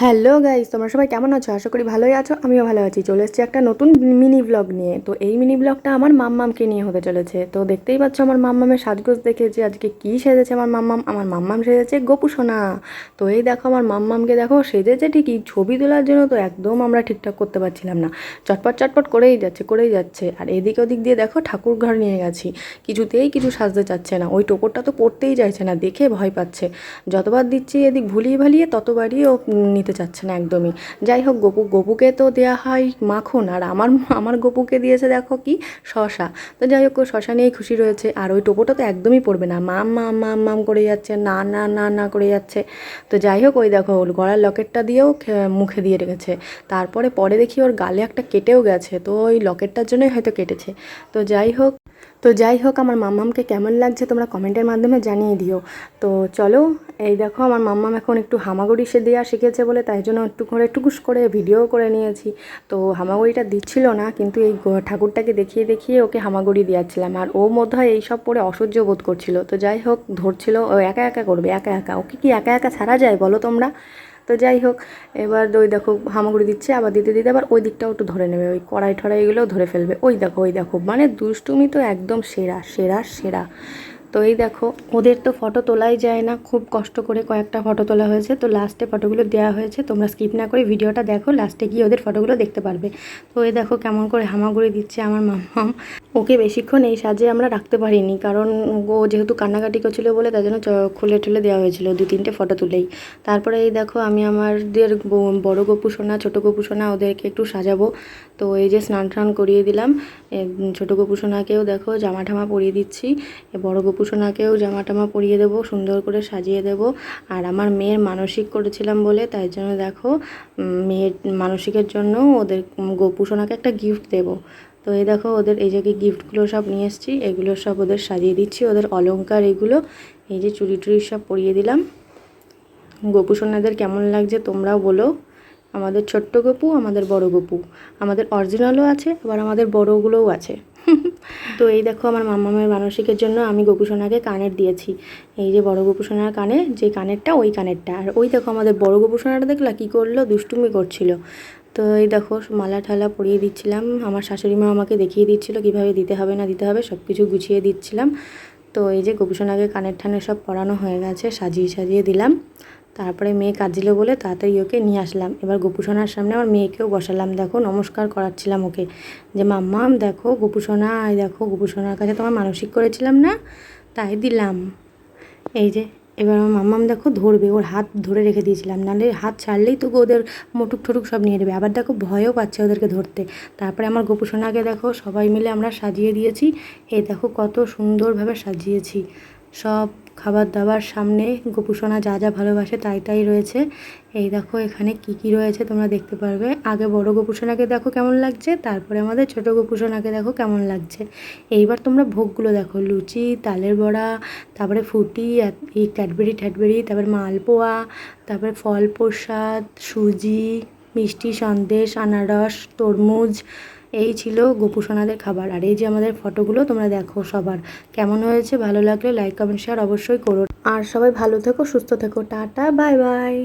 Hello guys, তোমরা সবাই কেমন আছো? আশা করি ভালোই আছো, আমিও ভালো আছি। চলে এসেছি একটা নতুন মিনি ব্লগ নিয়ে। তো এই মিনি ব্লগটা আমার মাম্মামকে নিয়ে হতে চলেছে। তো দেখতেই পাচ্ছ আমার মাম্মামের সাজগোজ দেখে যে আজকে কী সেজেছে আমার মাম্মাম। আমার মাম্মাম সেজেছে গোপু সোনা। তো এই দেখো আমার মাম্মামকে দেখো, সেজেছে ঠিকই, ছবি তোলার জন্য তো একদম আমরা ঠিকঠাক করতে পারছিলাম না। চটপট চটপট করেই যাচ্ছে করেই যাচ্ছে। আর এদিক ওদিক দিয়ে দেখো ঠাকুর ঘর নিয়ে গেছি। কিছুতেই কিছু সাজতে চাচ্ছে না। ওই টোপরটা তো পড়তেই চাইছে না, দেখে ভয় পাচ্ছে। যতবার দিচ্ছি এদিক ভুলিয়ে ভালিয়ে, ততবারই ও নিতে চাচ্ছে না একদমই। যাই হোক, গপু, গপুকে তো দেওয়া হয় মাখন, আর আমার আমার গপুকে দিয়েছে দেখো কি শশা। তো যাই হোক, শশা নিয়েই খুশি রয়েছে, আর ওই টোপোটা তো একদমই পড়বে না, মাম মাম মাম মাম করে যাচ্ছে, না না না না করে যাচ্ছে। তো যাই হোক, ওই দেখো গলার লকেটটা দিয়েও মুখে দিয়ে রেখেছে। তারপরে পরে দেখি ওর গালে একটা কেটেও গেছে, তো ওই লকেটটার জন্যই হয়তো কেটেছে। তো যাই হোক তো যাই হোক, আমার মাম্মামকে কেমন লাগছে তোমরা কমেন্টের মাধ্যমে জানিয়ে দিও। তো চলো, এই দেখো, আমার মাম্মাম এখন একটু হামাগুড়ি সে দেওয়া শিখেছে বলে তাই জন্য একটু করে, টুকুস করে ভিডিও করে নিয়েছি। তো হামাগুড়িটা দিচ্ছিল না, কিন্তু এই ঠাকুরটাকে দেখিয়ে দেখিয়ে ওকে হামাগুড়ি দিয়াচ্ছিলাম আর ও মধ্যে হয় এইসব পরে অসহ্য বোধ করছিল। তো যাই হোক, ধরছিল, ও একা একা করবে, একা একা। ওকে কি একা একা ছাড়া যায় বলো তোমরা? তো যাই হোক, এবার ওই দেখো হামাগুড়ি দিচ্ছে, আবার দিতে দিতে আবার ওই দিকটাও একটু ধরে নেবে। ওই কড়াই ঠড়াইগুলোও ধরে ফেলবে। ওই দেখো ওই দেখো মানে দুষ্টুমি তো একদম সেরা সেরা সেরা। তো এই দেখো, ওদের তো ফটো তোলাই যায় না, খুব কষ্ট করে কয়েকটা ফটো তোলা হয়েছে। তো লাস্টে ফটোগুলো দেওয়া হয়েছে, তোমরা স্কিপ না করে ভিডিওটা দেখো লাস্টে গিয়ে ওদের ফটোগুলো দেখতে পারবে। তো এই দেখো কেমন করে হামাগুড়ি দিচ্ছে আমার মাম্মাম। ওকে বেশিক্ষণ এই সাজে আমরা রাখতে পারিনি, কারণ ও যেহেতু কান্নাকাটি করছিল বলে তার জন্য খুলে টুলে দেওয়া হয়েছিল দু তিনটে ফটো তুলেই। তারপরে এই দেখো আমি আমাদের বড় গপু সোনা, ছোটো গপু সোনা ওদেরকে একটু সাজাবো। তো এই যে স্নান টান করিয়ে দিলাম ছোটো গপু সোনাকেও দেখো জামা ঠামা পরিয়ে দিচ্ছি বড় গপু সোনাকেও জামা টামা পরিয়ে দেবো সুন্দর করে সাজিয়ে দেবো। আর আমার মেয়ের মানসিক করেছিলাম বলে তাই জন্য দেখো মেয়ের মানসিকের জন্য ওদের উম, গপু সোনাকে একটা গিফট দেবো। তো এই দেখো ওদের এই জায়গায় গিফটগুলো সব নিয়ে এসেছি এগুলো সব ওদের সাজিয়ে দিচ্ছি ওদের অলংকার এগুলো। এই যে চুরি টুরি সব পরিয়ে দিলাম। গপু সোনাদের কেমন লাগছে তোমরাও বলো। আমাদের ছোট্ট গপু আমাদের বড় গপু। আমাদের অরিজিনালও আছে আবার আমাদের বড়গুলোও আছে। তো এই দেখো আমার মাম্মামের মানসিকের জন্য আমি গপু সোনাকে কানের দিয়েছি। এই যে বড় গপু সোনার কানে, যে কানেরটা ওই কানেরটা। আর ওই দেখো আমাদের বড় গপু সোনাটা দেখলা কী করল? দুষ্টুমি করছিল। তো এই দেখো মালা ঠালা পরিয়ে দিচ্ছিলাম। আমার শাশুড়ি মা আমাকে দেখিয়ে দিচ্ছিল কীভাবে দিতে হবে, না দিতে হবে সব কিছু গুছিয়ে দিচ্ছিলাম। তো এই যে গবেষণাকে কানের ঠানের সব পরানো হয়ে গেছে, সাজিয়ে সাজিয়ে দিলাম। তারপরে মেয়ে কাঁদছিল বলে তাড়াতাড়ি ওকে নিয়ে আসলাম। এবার গোপুসোনার সামনে আমার মেয়েকেও বসালাম। দেখো, নমস্কার করাচ্ছিলাম ওকে। যে মাম্মাম দেখো, গোপুসোনা দেখো, গোপুসোনার কাছে তোমার মানসিক করেছিলাম না? তাই দিলাম। এই যে, এবার আমার মাম্মাম দেখো ধরবে, ওর হাত ধরে রেখে দিয়েছিলাম। নাহলে হাত ছাড়লেই তো ওদের মোটুক ঠোটুক সব নিয়ে নেবে। আবার দেখো ভয়ও পাচ্ছে ওদেরকে ধরতে। তারপরে আমার গোপুসোনাকে দেখো সবাই মিলে আমরা সাজিয়ে দিয়েছি। এই দেখো কত সুন্দরভাবে সাজিয়েছি। সব খাবার দাবার সামনে গোপুসোনা যা যা ভালোবাসে তাই তাই রয়েছে। এই দেখো এখানে কি কি রয়েছে তোমরা দেখতে পারবে। আগে বড় গোপুসোনাকে দেখো কেমন লাগছে, তারপরে আমাদের ছোট গোপুসোনাকে দেখো কেমন লাগছে। এইবার তোমরা ভোগগুলো দেখো, লুচি, তালের বড়া, তারপরে ফুটি, এই ক্যাডবেরি ট্যাডবেরি তারপরে মালপোয়া, তারপরে ফল প্রসাদ, সুজি, মিষ্টি সন্দেশ, আনারস, তরমুজ এই ছিল গোপুসোনাদের খাবার। আর এই যে আমাদের ফটোগুলো, তোমরা দেখো সবার। কেমন হয়েছে? ভালো লাগলে লাইক কমেন্ট শেয়ার অবশ্যই করো। আর সবাই ভালো থেকো, সুস্থ থেকো। Tata bye bye